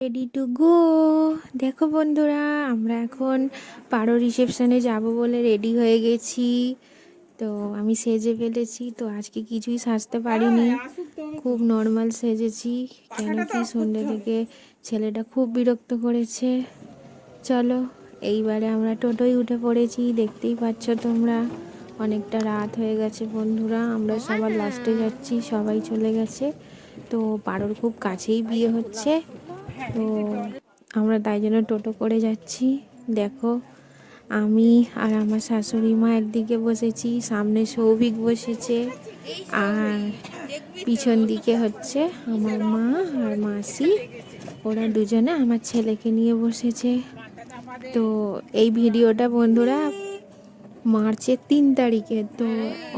Ready to go দেখো বন্ধুরা আমরা এখন পারো রিসেপশনে যাব বলে রেডি হয়ে গেছি। তো আমি সেজে ফেলেছি তো আজকে কিছুই সাজতে পারিনি। খুব নর্মাল সেজেছি। কেন কি সন্ধ্যে থেকে ছেলেটা খুব বিরক্ত করেছে। চলো এইবারে আমরা টোটোয় উঠে পড়েছি দেখতেই পাচ্ছ তোমরা। অনেকটা রাত হয়ে গেছে বন্ধুরা আমরা সবার লাস্টে যাচ্ছি সবাই চলে গেছে। তো পারোর খুব কাছেই বিয়ে হচ্ছে। তো আমরা তাই জন্য টোটো করে যাচ্ছি। দেখো আমি আর আমার শাশুড়ি মা একদিকে বসেছি সামনে সৌভিক বসেছে আর পিছন দিকে হচ্ছে আমার মা আর মাসি। ওরা দুজনে আমার ছেলেকে নিয়ে বসেছে। তো এই ভিডিওটা বন্ধুরা মার্চের তিন তারিখে তো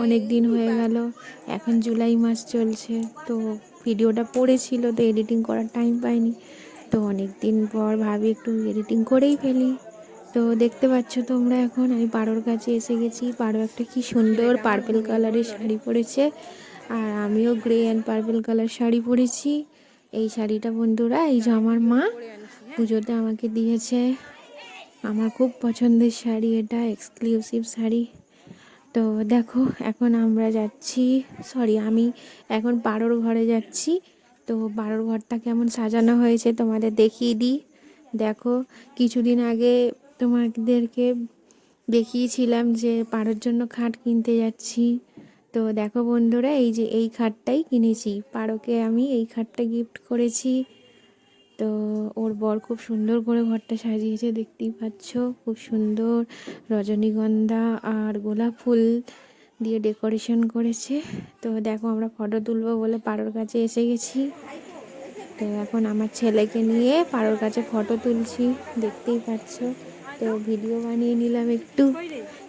অনেক দিন হয়ে গেল এখন জুলাই মাস চলছে তো ভিডিওটা পড়েছিল তো এডিটিং করার টাইম পাইনি। তো অনেক দিন পর ভাবি একটু এডিটিং করেই ফেলি। তো দেখতে পাচ্ছ তোমরা এখন আমি পাড়োর কাছে এসে গেছি। পাড়ো একটা কি সুন্দর পার্পেল কালারের শাড়ি পরেছে। আর আমিও grey and purple colour sari পরেছি। এই শাড়িটা বন্ধুরা, এই যে আমার মা পুজোতে আমাকে দিয়েছে। আমার খুব পছন্দের শাড়ি এটা এক্সক্লুসিভ শাড়ি। তো দেখো, এখন আমরা যাচ্ছি সরি আমি এখন পাড়োর ঘরে যাচ্ছি। তো বাড়োর ঘরটা কেমন সাজানো হয়েছে তোমাদের দেখিয়ে দিই। দেখো, কিছুদিন আগে তোমাদেরকে দেখিয়েছিলাম যে পাড়োর জন্য খাট কিনতে যাচ্ছি। তো দেখো বন্ধুরা, এই যে এই খাটটাই কিনেছি। পাড়োকে আমি এই খাটটা গিফট করেছি। তো ওর বর খুব সুন্দর করে ঘরটা সাজিয়েছে, দেখতেই পাচ্ছ। খুব সুন্দর রজনীগন্ধা আর গোলাপ ফুল। দিয়ে ডেকোরেশন করেছে। তো দেখো আমরা ফটো তুলবো বলে পাড়োর কাছে এসে গেছি। তো এখন আমার ছেলেকে নিয়ে পাড়োর কাছে ফটো তুলছি, দেখতেই পাচ্ছ। তো ভিডিও বানিয়ে নিলাম একটু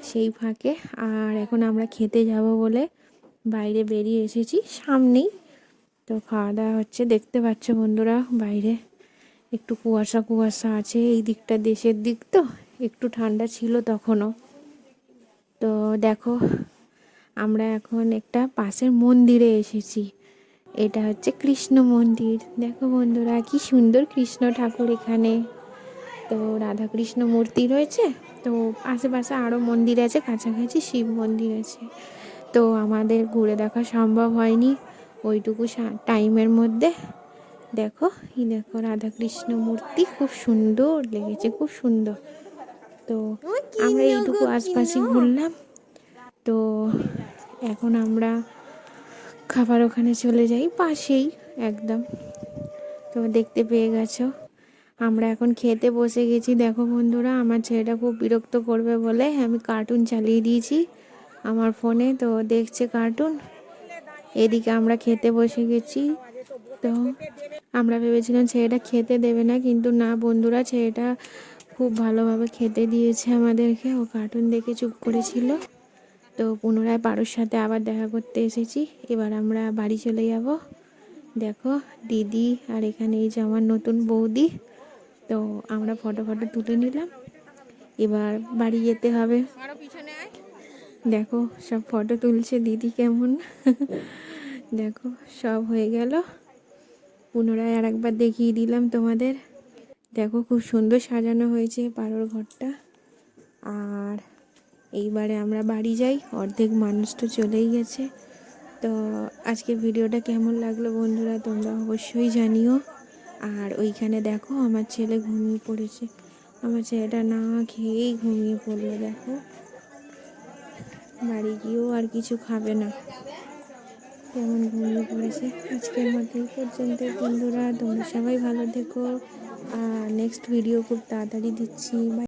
সেই ফাঁকে। আর এখন আমরা খেতে যাব বলে বাইরে বেরিয়ে এসেছি সামনেই। তো খাওয়া দাওয়া হচ্ছে, দেখতে পাচ্ছ বন্ধুরা বাইরে। একটু কুয়াশা কুয়াশা আছে, এই দিকটা দেশের দিক তো। একটু ঠান্ডা ছিল তখনও। তো দেখো আমরা এখন একটা পাশের মন্দিরে এসেছি। এটা হচ্ছে কৃষ্ণ মন্দির। দেখো বন্ধুরা কি সুন্দর কৃষ্ণ ঠাকুর এখানে। তো রাধাকৃষ্ণ মূর্তি রয়েছে তো আশেপাশে আরও মন্দির আছে কাছাকাছি শিব মন্দির আছে। তো আমাদের ঘুরে দেখা সম্ভব হয়নি ওইটুকু টাইমের মধ্যে। দেখো এই দেখো রাধাকৃষ্ণ মূর্তি খুব সুন্দর লেগেছে খুব সুন্দর। তো আমরা এইটুকু আশপাশে ঘুরলাম। তো এখন আমরা খাবার ওখানে চলে যাই, পাশেই একদম। তো দেখতে পেয়ে গেছো। আমরা এখন খেতে বসে গেছি। দেখো বন্ধুরা, আমার ছেলেটা খুব বিরক্ত করবে বলে আমি কার্টুন চালিয়ে দিয়েছি আমার ফোনে। তো দেখছে কার্টুন এদিকে আমরা খেতে বসে গেছি। তো আমরা ভেবেছিলাম ছেলেটা খেতে দেবে না, কিন্তু না বন্ধুরা, ছেলেটা খুব ভালোভাবে খেতে দিয়েছে আমাদেরকে। ও কার্টুন দেখে চুপ করেছিল। তো পুনরায় পারোর সাথে আবার দেখা করতে এসেছি। এবার আমরা বাড়ি চলে যাব। দেখো দিদি আর এখানে এই যে আমার নতুন বৌদি। তো আমরা ফটো ফটো তুলে নিলাম। এবার বাড়ি যেতে হবে। দেখো সব ফটো তুলছে দিদি কেমন। দেখো সব হয়ে গেল। পুনরায় আর একবার দেখিয়ে দিলাম তোমাদের। দেখো খুব সুন্দর সাজানো হয়েছে পাড়োর ঘরটা। আর এইবারে আমরা বাড়ি যাই, অর্ধেক মানুষ তো চলেই গেছে। তো আজকে ভিডিওটা কেমন লাগল বন্ধুরা তোমরা অবশ্যই জানিও। আর ওইখানে দেখো আমার ছেলে ঘুমিয়ে পড়েছে। আমার ছেলেটা না খেয়েই ঘুমিয়ে পড়ল, দেখো। বাড়ি গিয়েও আর কিছু খাবে না। কেমন ঘুমিয়ে পড়েছে? আজকের মতো এই পর্যন্ত বন্ধুরা, তোমরা সবাই ভালো থেকো। আর নেক্সট ভিডিও খুব তাড়াতাড়ি দিচ্ছি।